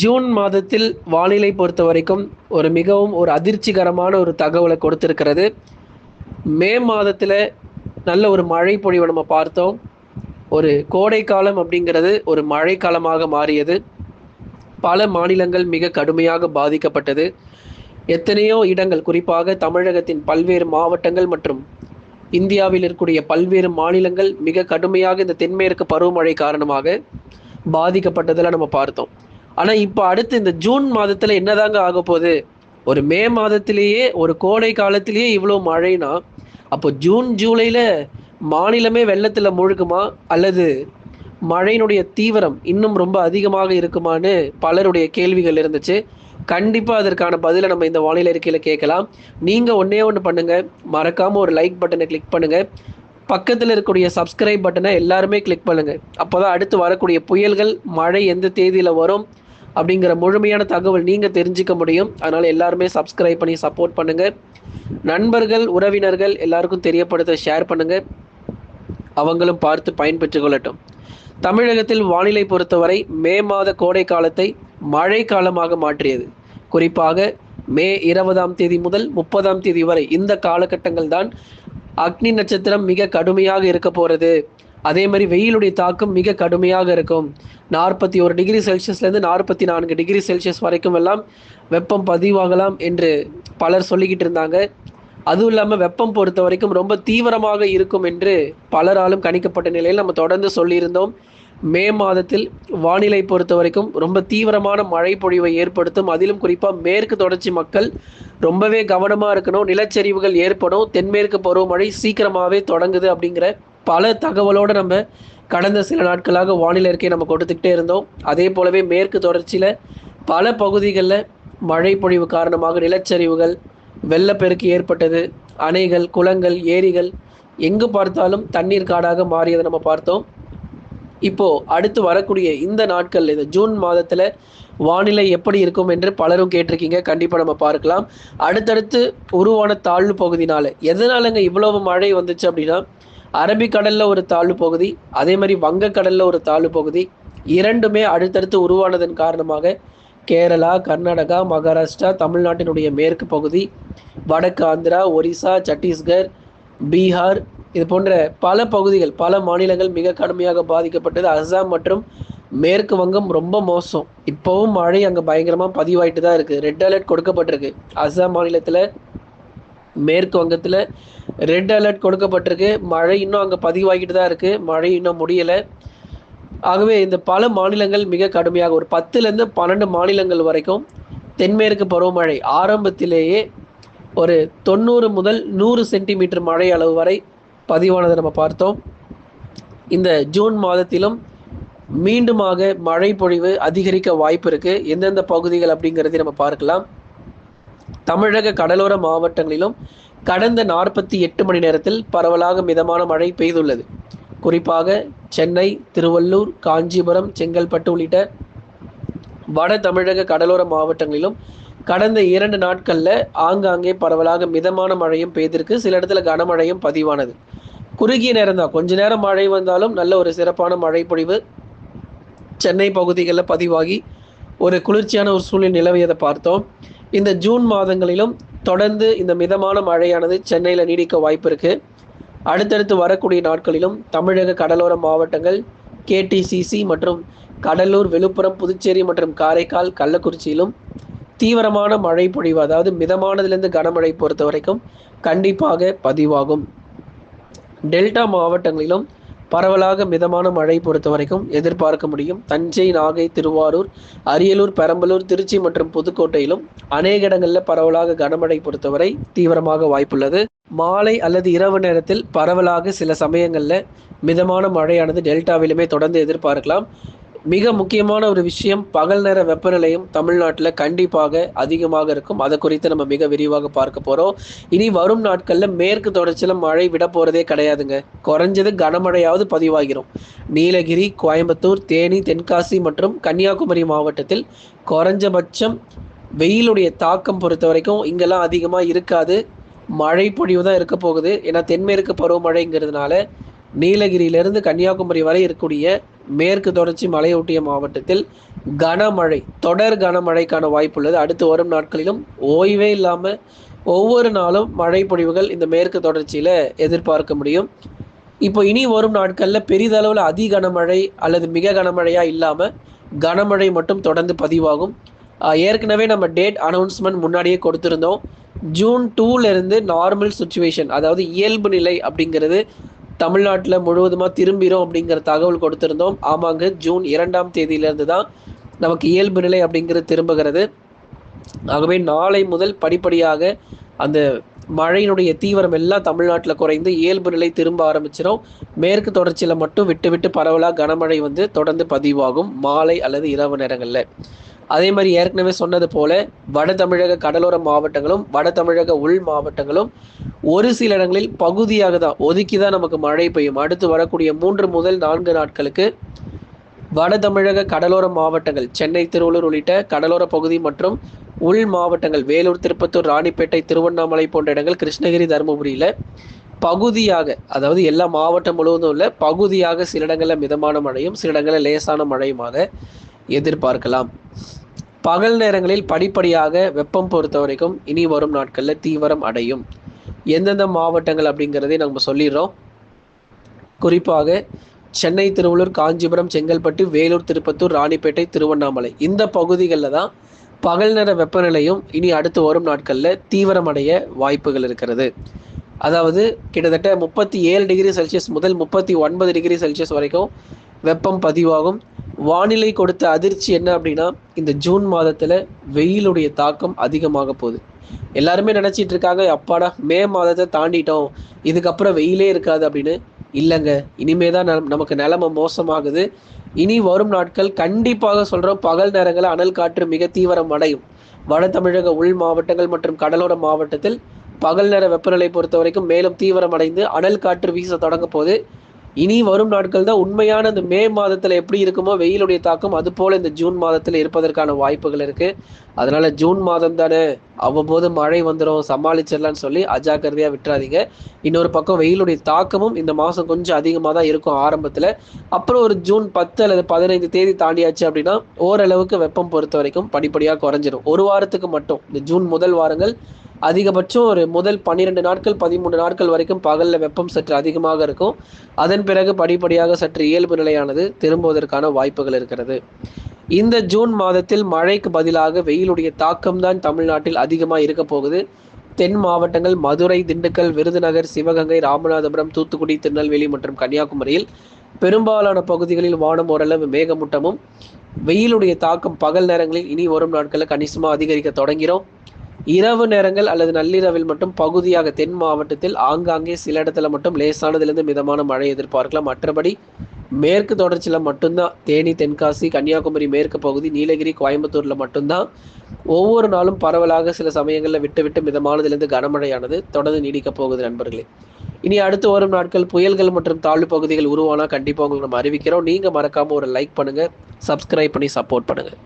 June மாதத்தில் வானிலை பொறுத்த வரைக்கும் ஒரு மிகவும் ஒரு அதிர்ச்சிகரமான ஒரு தகவலை கொடுத்திருக்கிறது. மே மாதத்தில் நல்ல ஒரு மழை பொழிவை நம்ம பார்த்தோம். ஒரு கோடை காலம் அப்படிங்கிறது ஒரு மழை காலமாக மாறியது. பல மாநிலங்கள் மிக கடுமையாக பாதிக்கப்பட்டது. எத்தனையோ இடங்கள் குறிப்பாக தமிழகத்தின் பல்வேறு மாவட்டங்கள் மற்றும் இந்தியாவில் இருக்கக்கூடிய பல்வேறு மாநிலங்கள் மிக கடுமையாக இந்த தென்மேற்கு பருவமழை காரணமாக பாதிக்கப்பட்டதில் நம்ம பார்த்தோம். ஆனால் இப்போ அடுத்து இந்த ஜூன் மாதத்தில் என்னதாங்க ஆக போகுது? ஒரு மே மாதத்திலேயே ஒரு கோடை காலத்திலேயே இவ்வளோ மழைனா அப்போ ஜூன் ஜூலையில் மாநிலமே வெள்ளத்தில் முழுகுமா? அல்லது மழையினுடைய தீவிரம் இன்னும் ரொம்ப அதிகமாக இருக்குமான்னு பலருடைய கேள்விகள் இருந்துச்சு. கண்டிப்பாக அதற்கான பதிலை நம்ம இந்த வானிலை அறிக்கையில் கேட்கலாம். நீங்கள் ஒன்றே ஒன்று பண்ணுங்கள் மறக்காமல் ஒரு லைக் பட்டனை கிளிக் பண்ணுங்கள் பக்கத்தில் இருக்கக்கூடிய சப்ஸ்கிரைப் பட்டனை எல்லாருமே கிளிக் பண்ணுங்கள் அப்போ தான் அடுத்து வரக்கூடிய புயல்கள் மழை எந்த தேதியில் வரும் அப்படிங்கிற முழுமையான தகவல் நீங்கள் தெரிஞ்சுக்க முடியும். அதனால் எல்லாருமே சப்ஸ்கிரைப் பண்ணி சப்போர்ட் பண்ணுங்கள் நண்பர்கள் உறவினர்கள் எல்லாருக்கும் தெரியப்படுத்த ஷேர் பண்ணுங்கள் அவங்களும் பார்த்து பயன்பெற்று கொள்ளட்டும். தமிழகத்தில் வானிலை பொறுத்தவரை மே மாத கோடை காலத்தை மழை காலமாக மாற்றியது. குறிப்பாக மே இருபதாம் தேதி முதல் முப்பதாம் தேதி வரை இந்த காலகட்டங்கள் தான் அக்னி நட்சத்திரம் மிக கடுமையாக இருக்க போகிறது அதே மாதிரி வெயிலுடைய தாக்கம் மிக கடுமையாக இருக்கும். நாற்பத்தி ஒரு டிகிரி செல்சியஸ்லேருந்து நாற்பத்தி நான்கு டிகிரி செல்சியஸ் வரைக்கும் எல்லாம் வெப்பம் பதிவாகலாம் என்று பலர் சொல்லிக்கிட்டு இருந்தாங்க. அதுவும் இல்லாமல் வெப்பம் பொறுத்த வரைக்கும் ரொம்ப தீவிரமாக இருக்கும் என்று பலராலும் கணிக்கப்பட்ட நிலையில் நம்ம தொடர்ந்து சொல்லியிருந்தோம். மே மாதத்தில் வானிலை பொறுத்த வரைக்கும் ரொம்ப தீவிரமான மழை பொழிவை ஏற்படுத்தும். அதிலும் குறிப்பாக மேற்கு தொடர்ச்சி மக்கள் ரொம்பவே கவனமாக இருக்கணும். நிலச்சரிவுகள் ஏற்படும். தென்மேற்கு பருவமழை சீக்கிரமாகவே தொடங்குது அப்படிங்கிற பல தகவலோடு நம்ம கடந்த சில நாட்களாக வானிலை அறிக்கையை நம்ம கொடுத்துக்கிட்டே இருந்தோம். அதே போலவே மேற்கு தொடர்ச்சியில் பல பகுதிகளில் மழை பொழிவு காரணமாக நிலச்சரிவுகள் வெள்ளப்பெருக்கு ஏற்பட்டது அணைகள் குளங்கள் ஏரிகள் எங்கு பார்த்தாலும் தண்ணீர் காடாக மாறியதை நம்ம பார்த்தோம். இப்போ அடுத்து வரக்கூடிய இந்த நாட்கள் இந்த ஜூன் மாதத்துல வானிலை எப்படி இருக்கும் என்று பலரும் கேட்டிருக்கீங்க. கண்டிப்பா நம்ம பார்க்கலாம். அடுத்தடுத்து உருவான தாழ்வு பகுதினால எதனாலங்க இவ்வளவு மழை வந்துச்சு அப்படின்னா அரபிக்கடல்ல ஒரு தாழ்வு பகுதி அதே மாதிரி வங்கக்கடல்ல ஒரு தாழ்வு பகுதி இரண்டுமே அடுத்தடுத்து உருவானதன் காரணமாக கேரளா கர்நாடகா மகாராஷ்டிரா தமிழ்நாட்டினுடைய மேற்கு பகுதி வடக்கு ஆந்திரா ஒரிசா சத்தீஸ்கர் பீகார் இது போன்ற பல பகுதிகள் பல மாநிலங்கள் மிக கடுமையாக பாதிக்கப்பட்டது. அஸ்ஸாம் மற்றும் மேற்கு வங்கம் ரொம்ப மோசம். இப்போவும் மழை அங்கே பயங்கரமாக பதிவாயிட்டு தான் இருக்குது ரெட் அலர்ட் கொடுக்கப்பட்டிருக்கு. அஸ்ஸாம் மாநிலத்தில் மேற்கு வங்கத்தில் ரெட் அலர்ட் கொடுக்கப்பட்டிருக்கு. மழை இன்னும் அங்கே பதிவாகிட்டு தான் இருக்குது மழை இன்னும் முடியலை. ஆகவே இந்த பல மாநிலங்கள் மிக கடுமையாக ஒரு பத்துலேருந்து பன்னெண்டு மாநிலங்கள் வரைக்கும் தென்மேற்கு பருவமழை ஆரம்பத்திலேயே ஒரு தொண்ணூறு முதல் நூறு சென்டிமீட்டர் மழை அளவு வரை பதிவானதை நம்ம பார்த்தோம். இந்த ஜூன் மாதத்திலும் மீண்டுமாக மழை பொழிவு அதிகரிக்க வாய்ப்பு இருக்குது எந்தெந்த பகுதிகள் அப்படிங்கிறதையும் நம்ம பார்க்கலாம். தமிழக கடலோர மாவட்டங்களிலும் கடந்த நாற்பத்தி எட்டு மணி நேரத்தில் பரவலாக மிதமான மழை பெய்துள்ளது. குறிப்பாக சென்னை திருவள்ளூர் காஞ்சிபுரம் செங்கல்பட்டு உள்ளிட்ட வட தமிழக கடலோர மாவட்டங்களிலும் கடந்த இரண்டு நாட்களில் ஆங்காங்கே பரவலாக மிதமான மழையும் பெய்திருக்கு. சில இடத்துல கனமழையும் பதிவானது. குறுகிய நேரம் தான். கொஞ்ச நேரம் மழை வந்தாலும் நல்ல ஒரு சிறப்பான மழை பொழிவு சென்னை பகுதிகளில் பதிவாகி ஒரு குளிர்ச்சியான ஒரு சூழ்நிலை நிலவியதை பார்த்தோம். இந்த ஜூன் மாதங்களிலும் தொடர்ந்து இந்த மிதமான மழையானது சென்னையில் நீடிக்க வாய்ப்பு இருக்கு. அடுத்தடுத்து வரக்கூடிய நாட்களிலும் தமிழக கடலோர மாவட்டங்கள் கேடிசிசி மற்றும் கடலூர் விழுப்புரம் புதுச்சேரி மற்றும் காரைக்கால் கள்ளக்குறிச்சியிலும் தீவிரமான மழை பொழிவு அதாவது மிதமானதிலிருந்து கனமழை பொறுத்த வரைக்கும் கண்டிப்பாக பதிவாகும். டெல்டா மாவட்டங்களிலும் பரவலாக மிதமான மழை பொறுத்த வரைக்கும் எதிர்பார்க்க முடியும். தஞ்சை நாகை திருவாரூர் அரியலூர் பெரம்பலூர் திருச்சி மற்றும் புதுக்கோட்டையிலும் அநேக இடங்களில் பரவலாக கனமழை பொறுத்தவரை தீவிரமாக வாய்ப்புள்ளது. மாலை அல்லது இரவு நேரத்தில் பரவலாக சில சமயங்களில் மிதமான மழையானது டெல்டாவிலுமே தொடர்ந்து எதிர்பார்க்கலாம். மிக முக்கியமான ஒரு விஷயம் பகல் நேர வெப்பநிலையும் தமிழ்நாட்டில் கண்டிப்பாக அதிகமாக இருக்கும். அதை குறித்து நம்ம மிக விரிவாக பார்க்க போகிறோம் இனி வரும் நாட்களில் மேற்கு தொடர்ச்சியில் மழை விட போகிறதே கிடையாதுங்க. குறைஞ்சது கனமழையாவது பதிவாகிரும். நீலகிரி கோயம்புத்தூர் தேனி தென்காசி மற்றும் கன்னியாகுமரி மாவட்டத்தில் குறைஞ்சபட்சம் வெயிலுடைய தாக்கம் பொறுத்த வரைக்கும் இங்கெல்லாம் அதிகமாக இருக்காது. மழை பொழிவு தான் இருக்க போகுது. ஏன்னா தென்மேற்கு பருவமழைங்கிறதுனால நீலகிரியிலிருந்து கன்னியாகுமரி வரை இருக்கக்கூடிய மேற்கு தொடர்ச்சி மலையொட்டிய மாவட்டத்தில் கனமழை தொடர் கனமழைக்கான வாய்ப்பு உள்ளது அடுத்து வரும் நாட்களிலும் ஓய்வே இல்லாமல் ஒவ்வொரு நாளும் மழை பொழிவுகள் இந்த மேற்கு தொடர்ச்சியில் எதிர்பார்க்க முடியும். இப்போ இனி வரும் நாட்களில் பெரிதளவில் அதி கனமழை அல்லது மிக கனமழையாக இல்லாமல் கனமழை மட்டும் தொடர்ந்து பதிவாகும். ஏற்கனவே நம்ம டேட் அனௌன்ஸ்மெண்ட் முன்னாடியே கொடுத்துருந்தோம். ஜூன் டூலேருந்து நார்மல் சுச்சுவேஷன் அதாவது இயல்பு நிலை அப்படிங்கிறது தமிழ்நாட்டில் முழுவதுமாக திரும்பிடும் அப்படிங்கிற தகவல் கொடுத்துருந்தோம். ஆமாங்க ஜூன் இரண்டாம் தேதியிலேருந்து தான் நமக்கு இயல்பு நிலை அப்படிங்கிறது திரும்புகிறது. ஆகவே நாளை முதல் படிப்படியாக அந்த மழையினுடைய தீவிரம் எல்லாம் தமிழ்நாட்டில் குறைந்து இயல்பு நிலை திரும்ப ஆரம்பிச்சிடும் மேற்கு தொடர்ச்சியில் மட்டும் விட்டு விட்டு பரவலாக கனமழை வந்து தொடர்ந்து பதிவாகும். மாலை அல்லது இரவு நேரங்களில். அதே மாதிரி ஏற்கனவே சொன்னது போல வட தமிழக கடலோர மாவட்டங்களும் வட தமிழக உள் மாவட்டங்களும் ஒரு சில இடங்களில் பகுதியாக தான் ஒதுக்கி தான் நமக்கு மழை பெய்யும். அடுத்து வரக்கூடிய மூன்று முதல் நான்கு நாட்களுக்கு வட தமிழக கடலோர மாவட்டங்கள் சென்னை திருவள்ளூர் உள்ளிட்ட கடலோர பகுதி மற்றும் உள் மாவட்டங்கள் வேலூர் திருப்பத்தூர் ராணிப்பேட்டை திருவண்ணாமலை போன்ற இடங்கள் கிருஷ்ணகிரி தருமபுரியில் பகுதியாக அதாவது எல்லா மாவட்டம் முழுவதும் உள்ள பகுதியாக சில இடங்களில் மிதமான மழையும் சில இடங்களில் லேசான மழையுமாக எதிர்பார்க்கலாம். பகல் நேரங்களில் படிப்படியாக வெப்பம் பொறுத்த வரைக்கும் இனி வரும் நாட்களில் தீவிரம் அடையும். எந்தெந்த மாவட்டங்கள் அப்படிங்கிறதை நம்ம சொல்லிடுறோம். குறிப்பாக சென்னை திருவள்ளூர் காஞ்சிபுரம் செங்கல்பட்டு வேலூர் திருப்பத்தூர் ராணிப்பேட்டை திருவண்ணாமலை. இந்த பகுதிகளில் தான் பகல் நேர வெப்பநிலையும் இனி அடுத்து வரும் நாட்களில் தீவிரமடைய வாய்ப்புகள் இருக்கிறது. அதாவது கிட்டத்தட்ட முப்பத்தி ஏழு டிகிரி செல்சியஸ் முதல் முப்பத்தி ஒன்பது டிகிரி செல்சியஸ் வரைக்கும் வெப்பம் பதிவாகும். வானிலை கொடுத்த அதிர்ச்சி என்ன அப்படின்னா இந்த ஜூன் மாதத்தில் வெயிலுடைய தாக்கம் அதிகமாக போகுது. எல்லாருமே நினச்சிட்டு இருக்காங்க அப்பாடா மே மாதத்தை தாண்டிட்டோம் இதுக்கப்புறம் வெயிலே இருக்காது அப்படின்னு. இல்லைங்க இனிமே தான் நமக்கு நிலைமை மோசமாகுது. இனி வரும் நாட்கள் கண்டிப்பாக சொல்கிறோம் பகல் நேரங்களில் அனல் காற்று மிக தீவிரம் அடையும். வட தமிழக உள் மாவட்டங்கள் மற்றும் கடலோர மாவட்டத்தில் பகல் நேர வெப்பநிலை பொறுத்த வரைக்கும் மேலும் தீவிரம் அடைந்து அனல் காற்று வீச தொடங்க போது இனி வரும் நாட்கள் தான் உண்மையான இந்த மே மாதத்தில் எப்படி இருக்குமோ வெயிலுடைய தாக்கம் அது போல இந்த ஜூன் மாதத்தில் இருப்பதற்கான வாய்ப்புகள் இருக்கு. அதனால ஜூன் மாதம் தானே அவ்வப்போது மழை வந்துடும் சமாளிச்சிடலான்னு சொல்லி அஜாக்கிரதையாக விட்டுறாதீங்க. இன்னொரு பக்கம் வெயிலுடைய தாக்கமும் இந்த மாதம் கொஞ்சம் அதிகமாக தான் இருக்கும் ஆரம்பத்தில். அப்புறம் ஒரு ஜூன் பத்து அல்லது பதினைந்து தேதி தாண்டியாச்சு அப்படின்னா ஓரளவுக்கு வெப்பம் பொறுத்த வரைக்கும் படிப்படியாக குறைஞ்சிடும் ஒரு வாரத்துக்கு மட்டும். இந்த ஜூன் முதல் வாரங்கள் அதிகபட்சம் ஒரு முதல் பன்னிரெண்டு நாட்கள் பதிமூன்று நாட்கள் வரைக்கும் பகலில் வெப்பம் சற்று அதிகமாக இருக்கும். அதன் பிறகு படிப்படியாக சற்று இயல்பு நிலையானது திரும்புவதற்கான வாய்ப்புகள் இருக்கிறது. இந்த ஜூன் மாதத்தில் மழைக்கு பதிலாக வெயிலுடைய தாக்கம்தான் தமிழ்நாட்டில் அதிகமாக இருக்க போகுது. தென் மாவட்டங்கள் மதுரை திண்டுக்கல் விருதுநகர் சிவகங்கை ராமநாதபுரம் தூத்துக்குடி திருநெல்வேலி மற்றும் கன்னியாகுமரியில் பெரும்பாலான பகுதிகளில் வானம் ஓரளவு மேகமூட்டமும் வெயிலுடைய தாக்கம் பகல் நேரங்களில் இனி வரும் நாட்களில் கணிசமாக அதிகரிக்க தொடங்கிறோம். இரவு நேரங்கள் அல்லது நள்ளிரவில் மட்டும் பகுதியாக தென் மாவட்டத்தில் ஆங்காங்கே சில இடத்துல மட்டும் லேசானதிலிருந்து மிதமான மழை எதிர்பார்க்கலாம். மற்றபடி மேற்கு தொடர்ச்சியில் மட்டும்தான். தேனி தென்காசி கன்னியாகுமரி மேற்கு பகுதி நீலகிரி கோயம்புத்தூரில் மட்டும்தான். ஒவ்வொரு நாளும் பரவலாக சில சமயங்களில் விட்டு விட்டு மிதமானதிலிருந்து கனமழையானது தொடர்ந்து நீடிக்கப் போகுது நண்பர்களே. இனி அடுத்து வரும் நாட்கள் புயல்கள் மற்றும் தாழ்வு பகுதிகள் உருவானா கண்டிப்பாக உங்களுக்கு நம்ம அறிவிக்கிறோம். நீங்கள் மறக்காமல் ஒரு லைக் பண்ணுங்கள் சப்ஸ்கிரைப் பண்ணி சப்போர்ட் பண்ணுங்கள்